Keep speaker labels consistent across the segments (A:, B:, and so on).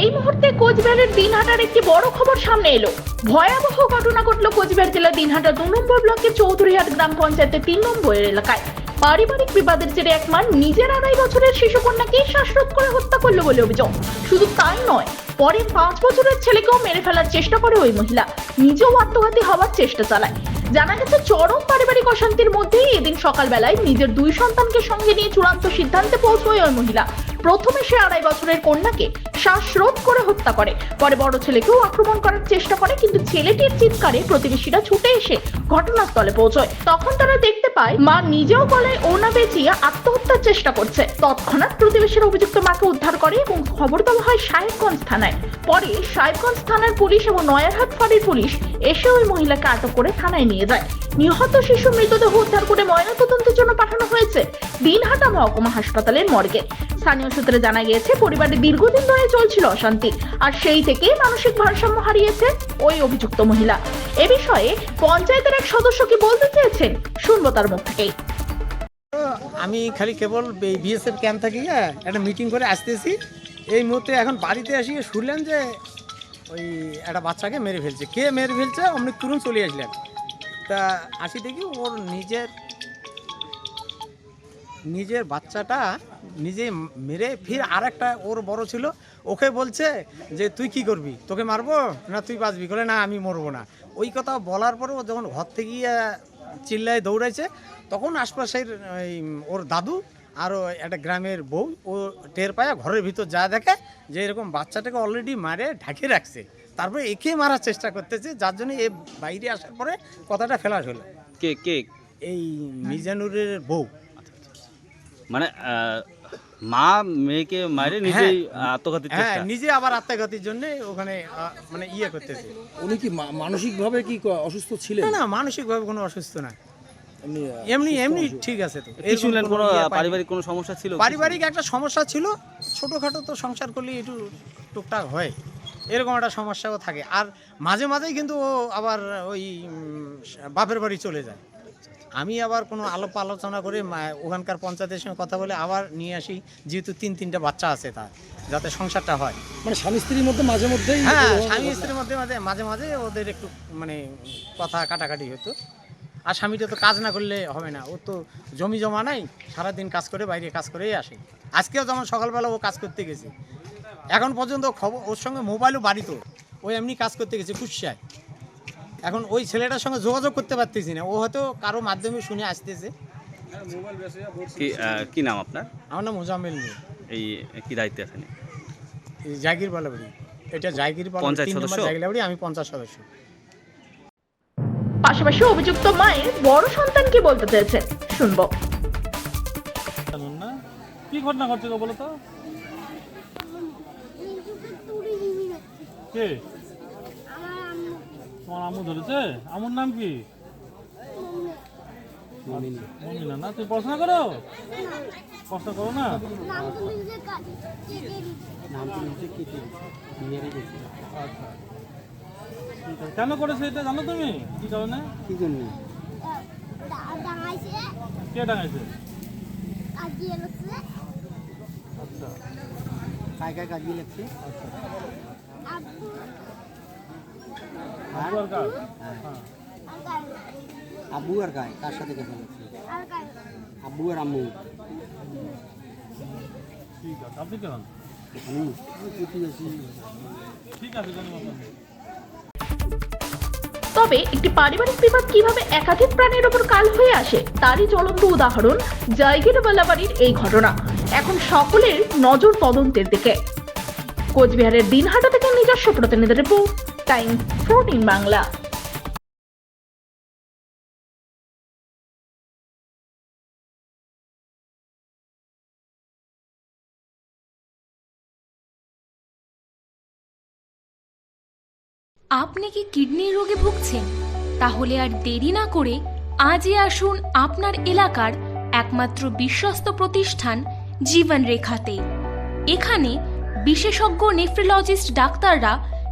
A: এই মুহূর্তে কোচবিহারের দিনহাটার একটি বড় খবর সামনে এলো। ভয়াবহ ঘটনা ঘটলো কোচবিহার জেলার দিনহাটা দু নম্বর ব্লকের চৌধুরীহাট গ্রাম পঞ্চায়েতের তিন নম্বর এলাকায়। পারিবারিক বিবাদের জেরে এক মা নিজের আড়াই বছরের শিশুকন্যাকে শ্বাসরোধ করে হত্যা করল বলে অভিযোগ। শুধু তাই নয়, পরে পাঁচ বছরের ছেলেকেও মেরে ফেলার চেষ্টা করে ওই মহিলা। নিজেও আত্মঘাতী হওয়ার চেষ্টা চালায়। জানা গেছে, চরম পারিবারিক অশান্তির মধ্যেই এদিন সকালবেলায় নিজের দুই সন্তানকে সঙ্গে নিয়ে চূড়ান্ত সিদ্ধান্তে পৌঁছয় ওই মহিলা। প্রথমে সে আড়াই বছরের কন্যাকে শ্বাসরোধ করে হত্যা করে। পরে বড় ছেলেকেও আক্রমণ করার চেষ্টা করে, কিন্তু ছেলেটির চিৎকারে প্রতিবেশীরা ছুটে এসে ঘটনাস্থলে পৌঁছয়। তখন তারা দেখতে পায়, মা নিজেও গলায় ওনা বেঁচিয়ে আত্মহত্যার চেষ্টা করছে। তৎক্ষণাৎ প্রতিবেশীরা অভিযুক্ত মাকে উদ্ধার করে এবং খবর দেওয়া হয় সাহেবগঞ্জ থানায়। পরে সাহেবগঞ্জ থানার পুলিশ এবং নয়ারহাট ফাঁড়ির পুলিশ এসে ওই মহিলাকে আটক করে থানায় নিয়ে যায়। নিহত শিশু মৃতদেহ উদ্ধার করে ময়নাতদন্তের জন্য পাঠানো হয়েছে দিনহাটা মহকুমা হাসপাতালের মর্গে। স্থানীয় সূত্রে জানা গিয়েছে, পরিবারে দীর্ঘদিন ধরে চলছিল অশান্তি, আর সেই থেকে মানসিক ভারসাম্য হারিয়েছে ওই অভিযুক্ত মহিলা। এ বিষয়ে পঞ্চায়েতের এক সদস্য কি বলতে চেয়েছেন? শুনব তার মুখ থেকেই।
B: আমি খালি কেবল বিএসএফ ক্যাম্প থাকি একটা মিটিং করে আসতেছি। এই মুহূর্তে এখন বাড়িতে আসিয়ে শুনলেন যে ওই একটা বাচ্চাকে মেরে ফেলছে। কে মেরে ফেলছে? অমনি তুরুন চলে আসলেন। তা আসি দেখি ওর নিজের নিজের বাচ্চাটা নিজে মেরে ফির আর একটা ওর বড় ছিল ওকে বলছে যে তুই কি করবি? তোকে মারবো? না তুই বাঁচবি? বলে না আমি মরবো না। ওই কথা বলার পরে ও যখন ঘর থেকে গিয়ে চিল্লায় দৌড়াইছে তখন আশপাশের ওই ওর দাদু আর একটা গ্রামের বউ ও টের পায়া ঘরের ভিতর যা দেখে যে এরকম বাচ্চাটাকে অলরেডি মারে ঢাকে রাখছে। তারপরে একে মারার চেষ্টা করতেছে যার জন্য এ বাইরে আসার পরে কথাটা ফেলা হলো।
C: কে কে?
B: এই মিজানুরের বউ।
C: মানে মা মেয়েকে মারে নিজেই আত্মঘাতীর
B: হ্যাঁ নিজে আবার আত্মঘাতীর জন্য ওখানে মানে ইয়ে করতেছে।
D: উনি কি মানসিকভাবে কি অসুস্থ ছিলেন?
B: না না মানসিকভাবে কোনো অসুস্থ না।
D: এমনি
B: এমনি ঠিক আছে তো। এরকম
C: শুনলেন কোনো
B: ইয়ে।
C: পারিবারিক কোনো সমস্যা ছিল
B: পারিবারিক একটা সমস্যা ছিল ছোটোখাটো তো সংসার করলে একটু টুকটাক হয়। এরকম একটা সমস্যাও থাকে। আর মাঝে মাঝেই কিন্তু ও আবার ওই বাপের বাড়ি চলে যায়। আমি আবার কোনো আলোপ আলোচনা করে ওখানকার পঞ্চায়েতের সঙ্গে কথা বলে আবার নিয়ে আসি যেহেতু তিন তিনটা বাচ্চা আছে তার যাতে সংসারটা হয়।
D: মানে স্বামী স্ত্রীর মধ্যে মাঝে মধ্যেই
B: হ্যাঁ স্বামী স্ত্রীর মধ্যে মাঝে মাঝে মাঝে ওদের একটু মানে কথা কাটাকাটি হতো। আর স্বামীটা তো কাজ না করলে হবে না ও তো জমি জমা নাই সারাদিন কাজ করে বাইরে কাজ করেই আসে। আজকেও যেমন সকালবেলা ও কাজ করতে গেছে। এখন পর্যন্ত খবর ওর সঙ্গে মোবাইলও বাড়িত ও এমনি কাজ করতে গেছে কুৎসায় এখন ওই ছেলেটার সঙ্গে যোগাযোগ করতে পারতেছি না। ও হয়তো কারও মাধ্যমে শুনে আসতেছে।
C: কি কি নাম আপনার?
B: আমার নাম মোজাম্মেল
C: এই কি দায়িত্বে আছেন?
B: জাগির বালাবাড়ি এটা জাগির বালাবাড়ি
C: পঞ্চায়েত সদস্য?
B: আমি পঞ্চায়েত সদস্য।
A: পাশাপাশি অভিযুক্ত মায়ের বড় সন্তান কি বলতে চেয়েছেন শুনব।
E: কি ঘটনা ঘটছে বলো তো? কে? তোমার আম্মু ধরেছে? আমুর নাম কি? মমিনা। না তুমি পড়াশোনা করো? পড়াশোনা করো না? আচ্ছা। ঠিক কেন করেছে এটা জানো তুমি? কি কারণে? কে ডাঙাইছে। আচ্ছা। আব্বু আর কার হ্যাঁ
F: আব্বু আর গায়ে কার সাথে কথা বলছি আব্বু আর আম্মু।
E: ঠিক আছে আপনি কেমন
F: আমি
E: ঠিক আছে। কোনো ব্যাপার নেই
A: তবে একটি পারিবারিক বিবাদ কীভাবে একাধিক প্রাণীর ওপর কাল হয়ে আসে তারই জ্বলন্ত উদাহরণ জায়গির বালাবাড়ির এই ঘটনা। এখন সকলের নজর তদন্তের দিকে। কোচবিহারের দিনহাটা থেকে নিজস্ব প্রতিনিধি রিপোর্ট। Time fourteen Bangla.
G: আপনি কি কিডনির রোগে ভুগছেন? তাহলে আর দেরি না করে আজই আসুন আপনার এলাকার একমাত্র বিশ্বস্ত প্রতিষ্ঠান জীবন রেখাতে এখানে বিশেষজ্ঞ নেফ্রোলজিস্ট ডাক্তাররা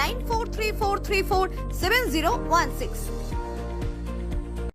H: 9434347016.